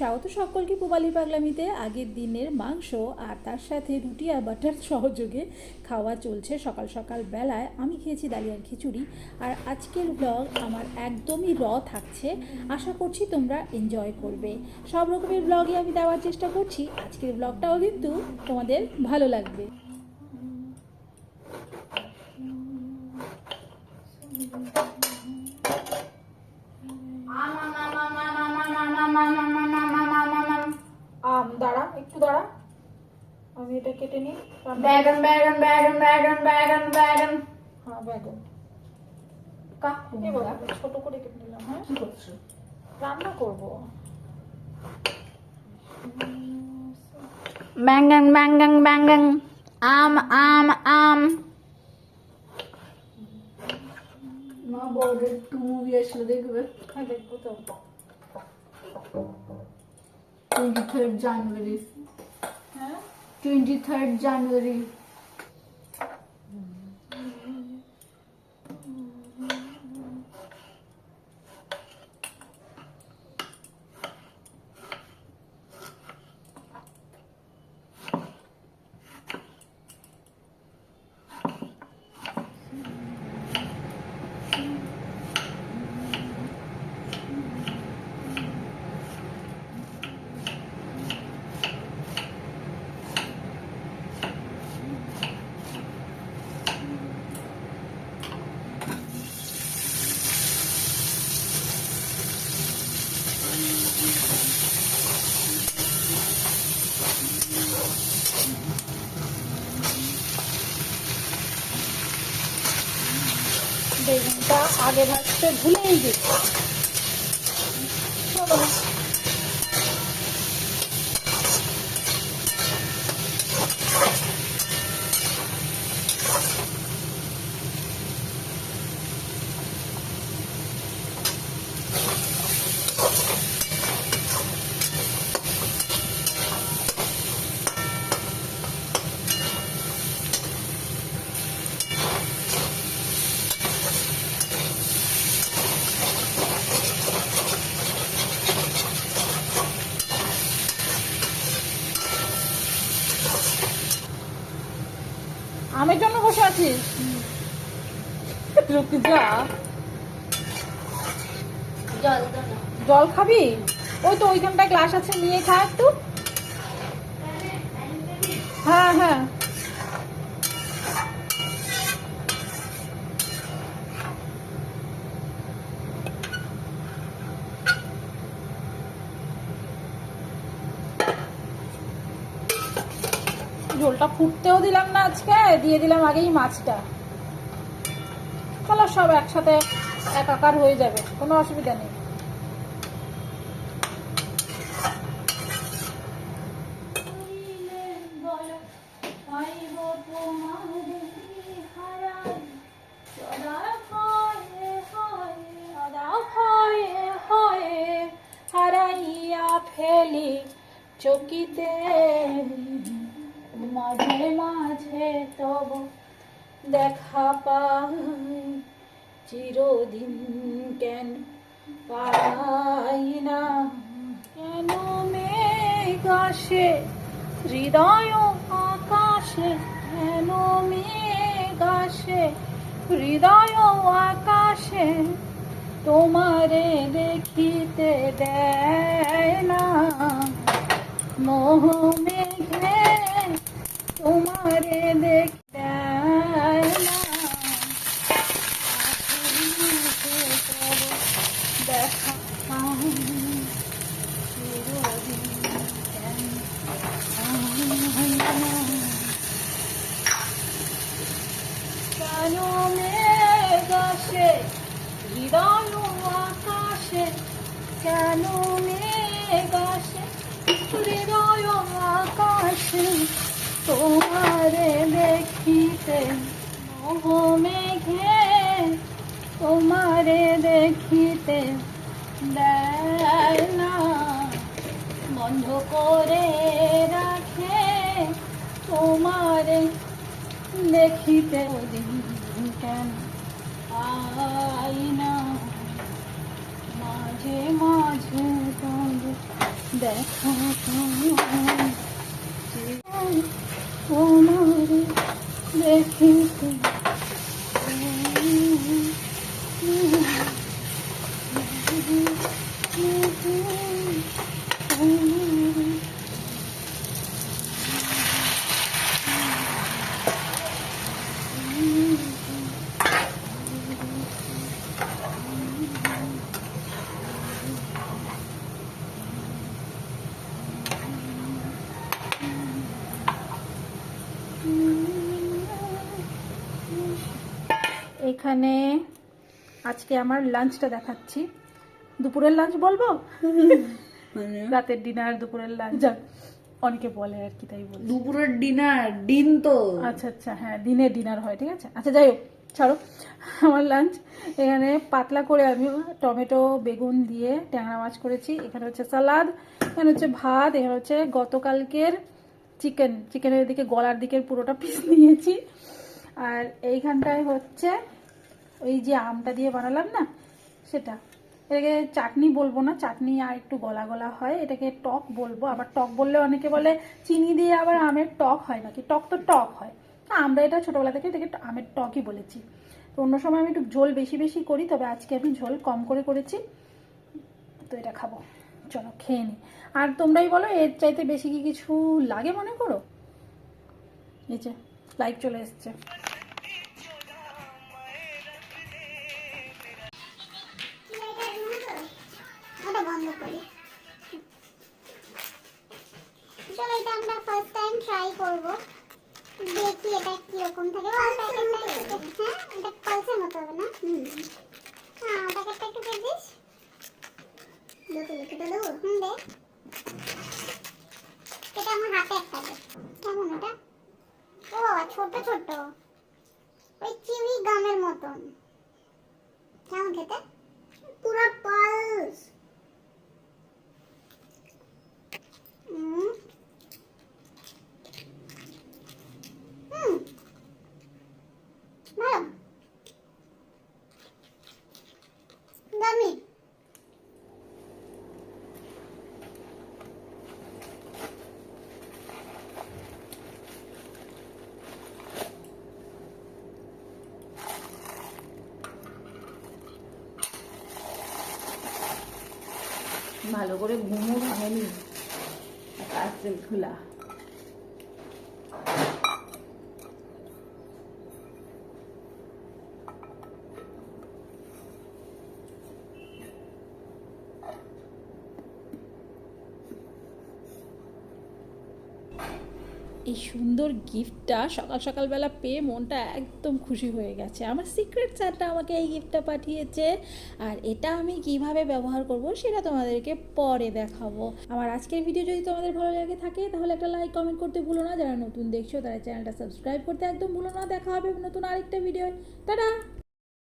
স্বাগত সকলকে পোবালি পাগলামিতে। আগের দিনের মাংস আর তার সাথে রুটি আর বাটার সহযোগে খাওয়া চলছে সকাল সকাল বেলায়। আমি খেয়েছি দালিয়ার খিচুড়ি আর আজকের ব্লগ আমার একদমই র থাকছে। আশা করছি তোমরা এনজয় করবে। সব রকমের ব্লগই আমি দেওয়ার চেষ্টা করছি। আজকের ব্লগটাও কিন্তু তোমাদের ভালো লাগবে আম দাঁড়া একটু দাঁড়া। আমি এটা কেটে নিই। Bagan, bagan, bagan, bagan, bagan, bagan. হ্যাঁ কাক ছোট করে কেটে নিলাম হ্যাঁ? কি করছ রান্না করব। Bangan, bangan, bangan. Am, am, am. মা বড় একটু মুভি আসলে দেখবে? হ্যাঁ দেখব তো। 23rd January. Huh? 23rd January. বেগুনটা আগে ভাজতে ভুলেই গেছি। জল খাবি? ওই তো ওইখানটায় গ্লাস আছে, নিয়ে খা একটু। হ্যাঁ হ্যাঁ। ঝোলটা ফুটতেও দিলাম না আজকে, দিয়ে দিলাম আগেই মাছটা। চলো সব একসাথে একাকার হয়ে যাবে, কোনো অসুবিধা নেই। ফেলি চকিতে, মাঝে মাঝে তব দেখা পাই। চিরদিন কেন পাই না? কেন মেঘ আসে? হৃদয় আকাশে কেন মেঘ আসে? হৃদয় আকাশে তোমারে দেখিতে দেয় না। মোহ মেঘে তোমারে দেখতে দেয় না দেখা হৃদয় আকাশে কেন মেঘ আসে আকাশে তোমারে দেখিতে মোহ মেঘে তোমারে দেখিতে দেয় না বন্ধ করে রাখে তোমারে দেখিতে কেন আই না মাঝে মাঝে দেখা। তোমারে দেখিতে এখানে আজকে আমার লাঞ্চটা দেখাচ্ছি। দুপুরের লাঞ্চ বলব? মানে? রাতের ডিনার দুপুরের লাঞ্চ অনেকে বলে আর কি তাই বলি দুপুরের ডিনার ডিন তো। আচ্ছা আচ্ছা হ্যাঁ দিনের ডিনার হয় ঠিক আছে? আচ্ছা যাই হোক ছাড়ো। আমার লাঞ্চ এখানে পাতলা করে আমি টমেটো বেগুন দিয়ে ট্যাংরা মাছ করেছি। এখানে হচ্ছে সালাদ এখানে হচ্ছে ভাত এখানে হচ্ছে গতকালকের চিকেন চিকেনের দিকে গলার দিকের পুরোটা পিস নিয়েছি। আর এইখানটায় হচ্ছে ওই যে আমটা দিয়ে বানালাম না, সেটা। এটাকে চাটনি বলব না, চাটনি আর একটু গলা গলা হয়, এটাকে টক বলব। আবার টক বললে অনেকে বলে চিনি দিয়ে আবার আমের টক হয় নাকি? টক তো টক হয়। আমরা এটা ছোটবেলা থেকে এটাকে আমের টকই বলেছি। তো অন্য সময় আমি একটু ঝোল বেশি বেশি করি, তবে আজকে আমি ঝোল কম করে করেছি। তো এটা খাব। চলো খেয়ে নি। আর তোমরাই বলো, এর চাইতে বেশি কি কিছু লাগে মনে করো? এই যে লাইক চলে এসছে। থাকে আর প্যাকেটটা হ্যাঁ এটা পালসের মতো হবে না হুম হ্যাঁ প্যাকেটটা একটু কেটে দিস দুটো দুটো দেবো হুম দে এটা আমার হাতে একটা দে কেমন এটা ও বাবা ছোট ছোট ওই চিউই গামের মতন কেমন খেতে পুরো পালস হুম ভালো দামি ভালো করে ঘুমো ভাঙেনি পার্সেল খোলা। এই সুন্দর গিফটটা সকাল সকালবেলা পেয়ে মনটা একদম খুশি হয়ে গেছে। আমার সিক্রেট স্যারটা আমাকে এই গিফটটা পাঠিয়েছে আর এটা আমি কীভাবে ব্যবহার করব সেটা তোমাদেরকে পরে দেখাবো। আমার আজকের ভিডিও যদি তোমাদের ভালো লাগে থাকে, তাহলে একটা লাইক কমেন্ট করতে ভুলো না। যারা নতুন দেখছ, তারা চ্যানেলটা সাবস্ক্রাইব করতে একদম ভুলো না। দেখা হবে নতুন আরেকটা ভিডিও টাটা!